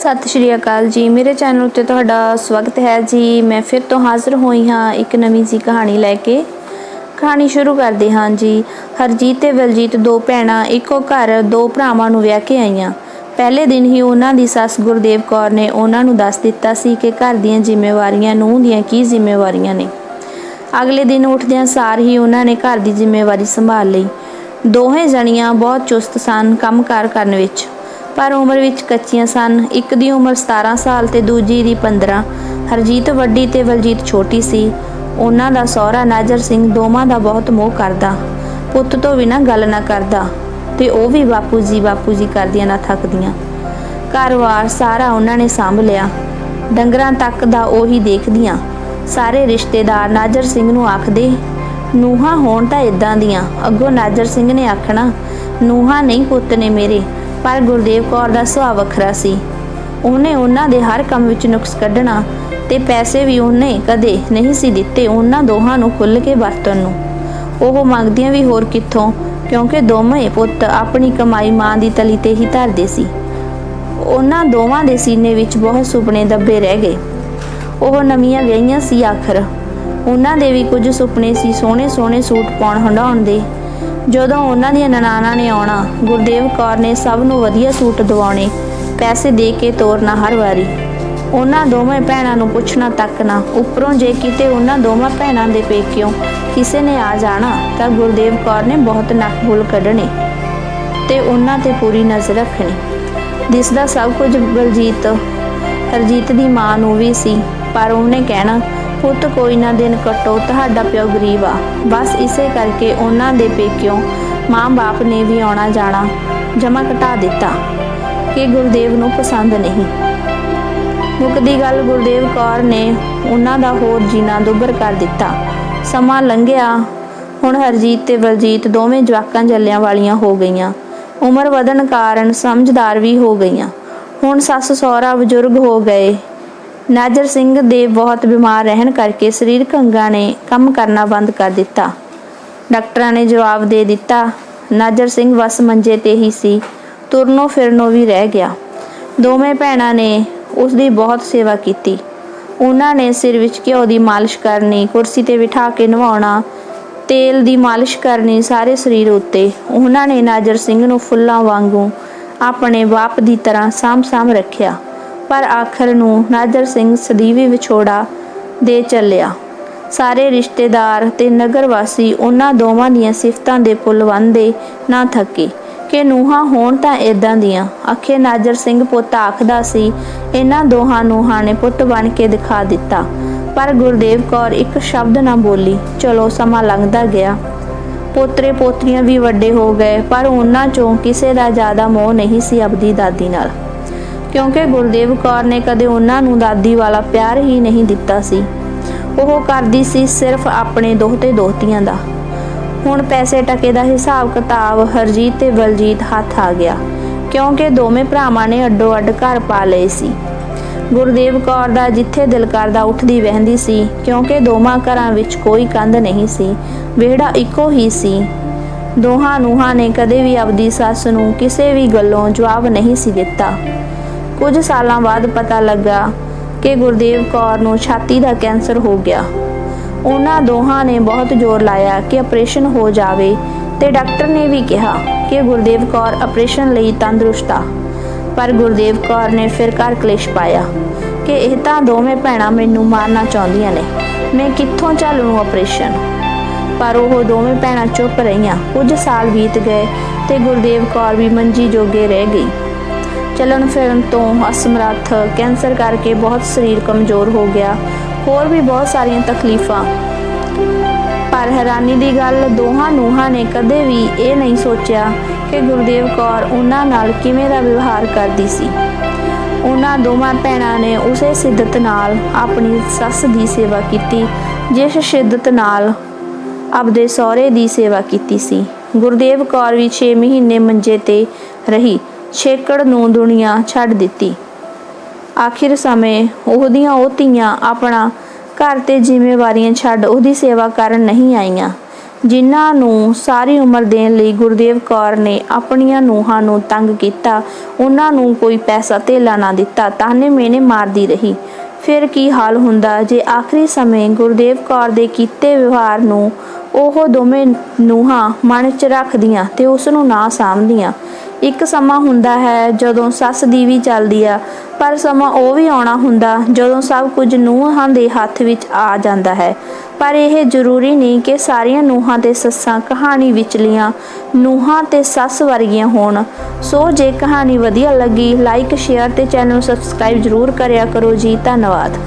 ਸਤਿ ਸ਼੍ਰੀ ਅਕਾਲ ਜੀ। ਮੇਰੇ ਚੈਨਲ ਉੱਤੇ ਤੁਹਾਡਾ ਸਵਾਗਤ ਹੈ ਜੀ। ਮੈਂ ਫਿਰ ਤੋਂ ਹਾਜ਼ਰ ਹੋਈ ਹਾਂ ਇੱਕ ਨਵੀਂ ਜੀ ਕਹਾਣੀ ਲੈ ਕੇ। ਕਹਾਣੀ ਸ਼ੁਰੂ ਕਰਦੇ ਹਾਂ ਜੀ। ਹਰਜੀਤ ਤੇ ਬਲਜੀਤ ਦੋ ਭੈਣਾਂ, ਇੱਕੋ ਘਰ, ਦੋ ਭਰਾਵਾਂ ਨੂੰ ਵਿਆਹ ਕੇ ਆਈਆਂ। ਪਹਿਲੇ ਦਿਨ ਹੀ ਉਹਨਾਂ ਦੀ ਸੱਸ ਗੁਰਦੇਵ ਕੌਰ ਨੇ ਉਹਨਾਂ ਨੂੰ ਦੱਸ ਦਿੱਤਾ ਸੀ ਕਿ ਘਰ ਦੀਆਂ ਜ਼ਿੰਮੇਵਾਰੀਆਂ, ਨੂੰਹ ਦੀਆਂ ਕੀ ਜ਼ਿੰਮੇਵਾਰੀਆਂ ਨੇ। ਅਗਲੇ ਦਿਨ ਉੱਠਦਿਆਂ ਸਾਰ ਹੀ ਉਹਨਾਂ ਨੇ ਘਰ ਦੀ ਜ਼ਿੰਮੇਵਾਰੀ ਸੰਭਾਲ ਲਈ। ਦੋਹੇ ਜਣੀਆਂ ਬਹੁਤ ਚੁਸਤ ਸਨ ਕੰਮਕਾਰ ਕਰਨ ਵਿੱਚ। ਪਰ ਉਮਰ ਵਿੱਚ ਕੱਚੀਆਂ ਸਨ। ਇੱਕ ਦੀ ਉਮਰ 17 ਸਾਲ ਤੇ ਦੂਜੀ ਦੀ 15 ਹਰਜੀਤ ਵੱਡੀ ਤੇ ਬਲਜੀਤ ਛੋਟੀ ਸੀ। ਉਹਨਾਂ ਦਾ ਸਹੁਰਾ ਨਾਜਰ ਸਿੰਘ ਦੋਵਾਂ ਦਾ ਬਹੁਤ ਮੋਹ ਕਰਦਾ। ਪੁੱਤ ਤੋਂ ਬਿਨਾਂ ਗੱਲ ਨਾ ਕਰਦਾ। ਤੇ ਉਹ ਵੀ ਬਾਪੂ ਜੀ ਬਾਪੂ ਜੀ ਕਰਦੀਆਂ ਨਾ ਥੱਕਦੀਆਂ। ਘਰ-ਵਾਰ ਸਾਰਾ ਉਹਨਾਂ ਨੇ ਸੰਭ ਲਿਆ। ਡੰਗਰਾਂ ਤੱਕ ਦਾ ਉਹੀ ਦੇਖਦੀਆਂ। ਸਾਰੇ ਰਿਸ਼ਤੇਦਾਰ ਨਾਜਰ ਸਿੰਘ ਨੂੰ ਆਖਦੇ, ਨੂਹਾਂ ਹੋਣ ਤਾਂ ਇਦਾਂ ਦੀਆਂ। ਅੱਗੋਂ ਨਾਜਰ ਸਿੰਘ ਨੇ ਆਖਣਾ, ਨੂਹਾਂ ਨਹੀਂ ਪੁੱਤ ਨੇ ਮੇਰੇ। ਪਰ ਗੁਰਦੇਵ ਕੌਰ ਦਾ ਸੁਭਾਅ ਵੱਖਰਾ ਸੀ। ਉਹਨੇ ਉਹਨਾਂ ਦੇ ਹਰ ਕੰਮ ਵਿੱਚ ਨੁਕਸ ਕੱਢਣਾ ਤੇ ਪੈਸੇ ਵੀ ਉਹਨੇ ਕਦੇ ਨਹੀਂ ਸੀ ਦਿੱਤੇ ਉਹਨਾਂ ਦੋਹਾਂ ਨੂੰ ਖੁੱਲ੍ਹ ਕੇ ਵਰਤਣ ਨੂੰ। ਉਹ ਮੰਗਦੀਆਂ ਵੀ ਹੋਰ ਕਿੱਥੋਂ, ਕਿਉਂਕਿ ਦੋਵੇਂ ਪੁੱਤ ਆਪਣੀ ਕਮਾਈ ਮਾਂ ਦੀ ਤਲੀ ਤੇ ਹੀ ਧਰਦੇ ਸੀ। ਉਹਨਾਂ ਦੋਵਾਂ ਦੇ ਸੀਨੇ ਵਿੱਚ ਬਹੁਤ ਸੁਪਨੇ ਦੱਬੇ ਰਹਿ ਗਏ। ਉਹ ਨਵੀਆਂ ਵਿਆਹੀਆਂ ਸੀ ਆਖਰ। ਉਹਨਾਂ ਦੇ ਵੀ ਕੁਝ ਸੁਪਨੇ ਸੀ ਸੋਹਣੇ ਸੋਹਣੇ ਸੂਟ ਪਾਉਣ ਹੰਡਾਉਣ ਦੇ। ਜਦੋਂ ਉਹਨਾਂ ਦੀਆਂ ਨਨਾਣਾ ਨੇ ਆਉਣਾ, ਗੁਰਦੇਵ ਕੌਰ ਨੇ ਸਭ ਨੂੰ ਵਧੀਆ ਸੂਟ ਦਿਵਾਉਣੇ, ਪੈਸੇ ਦੇ ਕੇ ਤੋਰਨਾ ਹਰ ਵਾਰੀ। ਉਹਨਾਂ ਦੋਵੇਂ ਭੈਣਾਂ ਨੂੰ ਪੁੱਛਣਾ ਤੱਕ ਨਾ, ਉੱਪਰੋਂ ਜੇ ਕਿਤੇ ਉਹਨਾਂ ਦੋਵਾਂ ਭੈਣਾਂ ਦੇ ਪੇਕਿਓ ਕਿਸੇ ਨੇ ਆ ਜਾਣਾ, ਤਾਂ ਗੁਰਦੇਵ ਕੌਰ ਨੇ ਬਹੁਤ ਨਕਬੁਲ ਕੱਢਣੇ ਤੇ ਉਹਨਾਂ ਤੇ ਪੂਰੀ ਨਜ਼ਰ ਰੱਖਣੀ। ਦਿਸਦਾ ਸਭ ਕੁਝ ਬਲਜੀਤ, ਹਰਜੀਤ ਦੀ ਮਾਂ ਨੂੰ ਵੀ ਸੀ, ਪਰ ਉਹਨੇ ਕਹਿਣਾ ਪੁੱਤ ਕੋਈ ਨਾ ਦਿਨ ਕੱਟੋ, ਤੁਹਾਡਾ ਪਿਓ ਗਰੀਬ ਆ। ਬਸ ਇਸੇ ਕਰਕੇ ਉਹਨਾਂ ਦੇ ਪੇਕਿਓ ਮਾਂ-ਬਾਪ ਨੇ ਵੀ ਆਉਣਾ ਜਾਣਾ ਜਮਾ ਘਟਾ ਦਿੱਤਾ ਕਿ ਗੁਰਦੇਵ ਨੂੰ ਪਸੰਦ ਨਹੀਂ। ਮੁੱਕਦੀ ਗੱਲ ਗੁਰਦੇਵ ਕੌਰ ਨੇ ਉਹਨਾਂ ਦਾ ਹੋਰ ਜੀਣਾ ਦੁੱਭਰ ਕਰ ਦਿੱਤਾ। ਸਮਾਂ ਲੰਘਿਆ, ਹੁਣ ਹਰਜੀਤ ਤੇ ਬਲਜੀਤ ਦੋਵੇਂ ਜਵਾਕਾਂ ਜੱਲਿਆਂ ਵਾਲੀਆਂ ਹੋ ਗਈਆਂ। ਉਮਰ ਵਧਣ ਕਾਰਨ ਸਮਝਦਾਰ ਵੀ ਹੋ ਗਈਆਂ। ਹੁਣ ਸੱਸ ਸਹੁਰਾ ਬਜ਼ੁਰਗ ਹੋ ਗਏ। ਨਾਜਰ ਸਿੰਘ ਦੇ ਬਹੁਤ ਬਿਮਾਰ ਰਹਿਣ ਕਰਕੇ ਸਰੀਰਕ ਅੰਗਾਂ ਨੇ ਕੰਮ ਕਰਨਾ ਬੰਦ ਕਰ ਦਿੱਤਾ। ਡਾਕਟਰਾਂ ਨੇ ਜਵਾਬ ਦੇ ਦਿੱਤਾ, ਨਾਜਰ ਸਿੰਘ ਬਸ ਮੰਜੇ ਤੇ ਹੀ ਸੀ, ਤੁਰਨੋਂ ਫਿਰਨੋਂ ਵੀ ਰਹਿ ਗਿਆ। ਦੋਵੇਂ ਭੈਣਾਂ ਨੇ ਉਸ ਦੀ ਬਹੁਤ ਸੇਵਾ ਕੀਤੀ। ਉਹਨਾਂ ਨੇ ਸਿਰ ਵਿੱਚ ਘਿਓ ਦੀ ਮਾਲਿਸ਼ ਕਰਨੀ, ਕੁਰਸੀ ਤੇ ਬਿਠਾ ਕੇ ਨਵਾਉਣਾ, ਤੇਲ ਦੀ ਮਾਲਿਸ਼ ਕਰਨੀ ਸਾਰੇ ਸਰੀਰ ਉੱਤੇ। ਉਹਨਾਂ ਨੇ ਨਾਜਰ ਸਿੰਘ ਨੂੰ ਫੁੱਲਾਂ ਵਾਂਗੂ ਆਪਣੇ ਬਾਪ ਦੀ ਤਰ੍ਹਾਂ ਸਾਂਭ-ਸਾਂਭ ਰੱਖਿਆ। ਪਰ ਆਖਰ ਨੂੰ ਨਾਜਰ ਸਿੰਘ ਸਦੀਵੀ ਵਿਛੋੜਾ ਦੇ ਚੱਲਿਆ। ਸਾਰੇ ਰਿਸ਼ਤੇਦਾਰ ਤੇ ਨਗਰ ਵਾਸੀ ਉਹਨਾਂ ਦੋਵਾਂ ਦੀਆਂ ਸਿਫਤਾਂ ਦੇ ਪੁੱਲ ਬੰਨ੍ਹਦੇ ਨਾ ਥੱਕੇ ਕਿ ਨੂਹਾਂ ਹੋਣ ਤਾਂ ਇਦਾਂ ਦੀਆਂ। ਆਖੇ ਨਾਜਰ ਸਿੰਘ ਪੁੱਤ ਆਖਦਾ ਸੀ, ਇਹਨਾਂ ਦੋਹਾਂ ਨੂਹਾਂ ਨੇ ਪੁੱਤ ਬਣ ਕੇ ਦਿਖਾ ਦਿੱਤਾ। ਪਰ ਗੁਰਦੇਵ ਕੌਰ ਇੱਕ ਸ਼ਬਦ ਨਾ ਬੋਲੀ। ਚਲੋ ਸਮਾਂ ਲੰਘਦਾ ਗਿਆ। ਪੋਤਰੇ ਪੋਤਰੀਆਂ ਵੀ ਵੱਡੇ ਹੋ ਗਏ, ਪਰ ਉਹਨਾਂ ਚੋਂ ਕਿਸੇ ਦਾ ਜ਼ਿਆਦਾ ਮੋਹ ਨਹੀਂ ਸੀ ਆਪਦੀ ਦਾਦੀ ਨਾਲ। ਕਿਉਂਕਿ ਗੁਰਦੇਵ ਕੌਰ ਨੇ ਕਦੇ ਉਹਨਾਂ ਨੂੰ ਦਾਦੀ ਵਾਲਾ ਪਿਆਰ ਹੀ ਨਹੀਂ ਦਿੱਤਾ ਸੀ। ਉਹ ਕਰਦੀ ਸੀ ਸਿਰਫ ਆਪਣੇ ਦੋਹਤੇ ਦੋਹਤੀਆਂ ਦਾ। ਹੁਣ ਪੈਸੇ ਟਕੇ ਦਾ ਹਿਸਾਬ ਕਿਤਾਬ ਹਰਜੀਤ ਤੇ ਬਲਜੀਤ ਹੱਥ ਆ ਗਿਆ, ਕਿਉਂਕਿ ਦੋਵੇਂ ਭਰਾਵਾਂ ਨੇ ਅੱਡੋ ਅੱਡ ਘਰ ਪਾ ਲਏ ਸੀ। ਗੁਰਦੇਵ ਕੌਰ ਦਾ ਜਿੱਥੇ ਦਿਲ ਕਰਦਾ ਉੱਠਦੀ ਵਹਿੰਦੀ ਸੀ, ਕਿਉਂਕਿ ਦੋਵਾਂ ਘਰਾਂ ਵਿੱਚ ਕੋਈ ਕੰਧ ਨਹੀਂ ਸੀ, ਵਿਹੜਾ ਇੱਕੋ ਹੀ ਸੀ। ਦੋਹਾਂ ਨੂੰਹਾਂ ਨੇ ਕਦੇ ਵੀ ਆਪਦੀ ਸੱਸ ਨੂੰ ਕਿਸੇ ਵੀ ਗੱਲੋਂ ਜਵਾਬ ਨਹੀਂ ਸੀ ਦਿੱਤਾ। ਕੁਝ ਸਾਲਾਂ ਬਾਅਦ ਪਤਾ ਲੱਗਾ ਕਿ ਗੁਰਦੇਵ ਕੌਰ ਨੂੰ ਛਾਤੀ ਦਾ ਕੈਂਸਰ ਹੋ ਗਿਆ। ਉਹਨਾਂ ਦੋਹਾਂ ਨੇ ਬਹੁਤ ਜ਼ੋਰ ਲਾਇਆ ਕਿ ਆਪਰੇਸ਼ਨ ਹੋ ਜਾਵੇ ਤੇ ਡਾਕਟਰ ਨੇ ਵੀ ਕਿਹਾ ਕਿ ਗੁਰਦੇਵ ਕੌਰ ਆਪਰੇਸ਼ਨ ਲਈ ਤੰਦਰੁਸਤ ਆ। ਪਰ ਗੁਰਦੇਵ ਕੌਰ ਨੇ ਫਿਰ ਘਰ ਕਲੇਸ਼ ਪਾਇਆ ਕਿ ਇਹ ਤਾਂ ਦੋਵੇਂ ਭੈਣਾਂ ਮੈਨੂੰ ਮਾਰਨਾ ਚਾਹੁੰਦੀਆਂ ਨੇ। ਮੈਂ ਕਿੱਥੋਂ ਚੱਲ ਨੂੰ ਆਪਰੇਸ਼ਨ? ਪਰ ਉਹ ਦੋਵੇਂ ਭੈਣਾਂ ਚੁੱਪ ਰਹੀਆਂ। ਕੁਝ ਸਾਲ ਬੀਤ ਗਏ ਤੇ ਗੁਰਦੇਵ ਕੌਰ ਵੀ ਮੰਜੀ ਜੋਗੇ ਰਹਿ ਗਈ। ਚੱਲਣ ਫਿਰਨ ਤੋਂ ਅਸਮਰੱਥ, ਕੈਂਸਰ ਕਰਕੇ ਬਹੁਤ ਸਰੀਰ ਕਮਜ਼ੋਰ ਹੋ ਗਿਆ। ਹੋਰ ਵੀ ਬਹੁਤ ਸਾਰੀਆਂ ਤਕਲੀਫਾਂ। ਪਰ ਹੈਰਾਨੀ ਦੀ ਗੱਲ, ਦੋਹਾਂ ਨੂੰਹਾਂ ਨੇ ਕਦੇ ਵੀ ਇਹ ਨਹੀਂ ਸੋਚਿਆ ਕਿ ਗੁਰਦੇਵ ਕੌਰ ਉਹਨਾਂ ਨਾਲ ਕਿਵੇਂ ਦਾ ਵਿਵਹਾਰ ਕਰਦੀ ਸੀ। ਉਹਨਾਂ ਦੋਵਾਂ ਭੈਣਾਂ ਨੇ ਉਸੇ ਸਿੱਧਤ ਨਾਲ ਆਪਣੀ ਸੱਸ ਦੀ ਸੇਵਾ ਕੀਤੀ, ਜਿਸ ਸ਼ਿੱਦਤ ਨਾਲ ਆਪਦੇ ਸਹੁਰੇ ਦੀ ਸੇਵਾ ਕੀਤੀ ਸੀ। ਗੁਰਦੇਵ ਕੌਰ ਵੀ 6 ਮਹੀਨੇ ਮੰਜੇ ਤੇ ਰਹੀ। ਛੇਕੜ ਨੂੰ ਦੁਨੀਆ ਛੱਡ ਦਿੱਤੀ। ਆਖਿਰ ਸਮੇਂ ਉਹਦੀਆਂ ਉਹ ਧੀਆਂ ਆਪਣਾ ਘਰ ਤੇ ਜ਼ਿੰਮੇਵਾਰੀਆਂ ਛੱਡ ਉਹਦੀ ਸੇਵਾ ਕਰਨ ਨਹੀਂ ਆਈਆਂ, ਜਿਨ੍ਹਾਂ ਨੂੰ ਸਾਰੀ ਉਮਰ ਦੇਣ ਲਈ ਗੁਰਦੇਵ ਕੌਰ ਨੇ ਆਪਣੀਆਂ ਨੂੰਹਾਂ ਨੂੰ ਤੰਗ ਕੀਤਾ, ਉਹਨਾਂ ਨੂੰ ਕੋਈ ਪੈਸਾ ਧੇਲਾ ਨਾ ਦਿੱਤਾ ਤਾਹਨੇ ਮੇਨੇ ਮਾਰਦੀ ਰਹੀ। ਫਿਰ ਕੀ ਹਾਲ ਹੁੰਦਾ ਜੇ ਆਖਰੀ ਸਮੇਂ ਗੁਰਦੇਵ ਕੌਰ ਦੇ ਕੀਤੇ ਵਿਵਹਾਰ ਨੂੰ ਉਹ ਦੋਵੇਂ ਨੂੰਹਾਂ ਮਨ 'ਚ ਰੱਖਦੀਆਂ ਤੇ ਉਸ ਨੂੰ ਨਾ ਸਾਂਭਦੀਆਂ? ਇੱਕ ਸਮਾਂ ਹੁੰਦਾ ਹੈ ਜਦੋਂ ਸੱਸ ਦੀ ਵੀ ਚੱਲਦੀ ਆ, ਪਰ ਸਮਾਂ ਉਹ ਵੀ ਆਉਣਾ ਹੁੰਦਾ ਜਦੋਂ ਸਭ ਕੁਝ ਨੂੰਹਾਂ ਦੇ ਹੱਥ ਵਿੱਚ ਆ ਜਾਂਦਾ ਹੈ। ਪਰ ਇਹ ਜ਼ਰੂਰੀ ਨਹੀਂ ਕਿ ਸਾਰੀਆਂ ਨੂੰਹਾਂ ਤੇ ਸੱਸਾਂ ਕਹਾਣੀ ਵਿਚਲੀਆਂ ਨੂੰਹਾਂ ਤੇ ਸੱਸ ਵਰਗੀਆਂ ਹੋਣ। ਸੋ ਜੇ ਕਹਾਣੀ ਵਧੀਆ ਲੱਗੀ ਲਾਈਕ ਸ਼ੇਅਰ ਤੇ ਚੈਨਲ ਨੂੰ ਸਬਸਕ੍ਰਾਈਬ ਜ਼ਰੂਰ ਕਰਿਆ ਕਰੋ ਜੀ। ਧੰਨਵਾਦ।